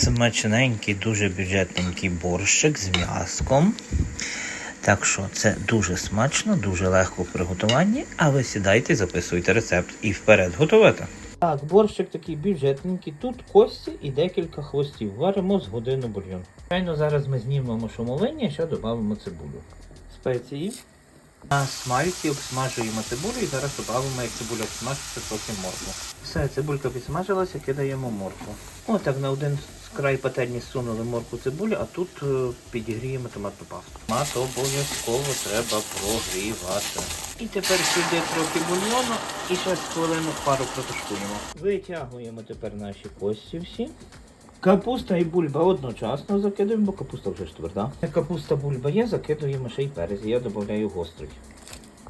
смачненький, дуже бюджетненький борщик з м'яском. Так що це дуже смачно, дуже легко в приготуванні, а ви сідайте, записуйте рецепт і вперед готувати. Так, борщик такий бюджетненький. Тут кості і декілька хвостів. Варимо з годину бульйон. Звичайно, зараз ми знімемо шумовиння і ще додамо цибулю. Спеції. На смальці обсмажуємо цибулю і зараз додамо, як цибуля обсмажиться, трохи моркву. Все, цибулька підсмажилася, кидаємо моркву. Отак на один край пательні сунули моркву цибулю, а тут е, підігріємо томатну пасту. Томат обов'язково треба прогрівати. І тепер сюди трохи бульйону і ще хвилину пару протушкуємо. Витягуємо тепер наші кості всі. Капуста і бульба одночасно закидуємо, бо капуста вже ж тверда. Капуста бульба є, закидуємо ще й перець. Я додаю гострий.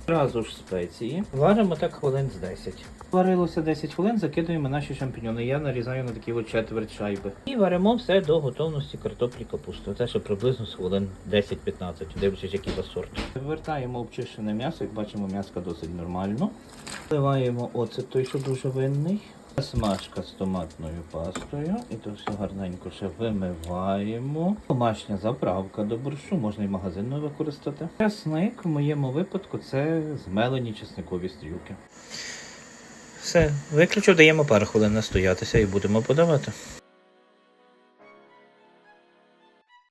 Зразу ж спеції. Варимо так хвилин з 10. Варилося 10 хвилин, закидуємо наші шампіньони. Я нарізаю на такі от четверть шайби. І варимо все до готовності картоплі капусти. Це ще приблизно з хвилин 10-15, дивлячись, який вас сорт. Вертаємо обчищене м'ясо, як бачимо, м'яско досить нормально. Вливаємо оцет той, що дуже винний. Смажка з томатною пастою. І то все гарненько ще вимиваємо. Домашня заправка до борщу, можна і магазинну використати. Часник в моєму випадку це змелені чесникові стрілки. Все, виключив, даємо пару хвилин настоятися і будемо подавати.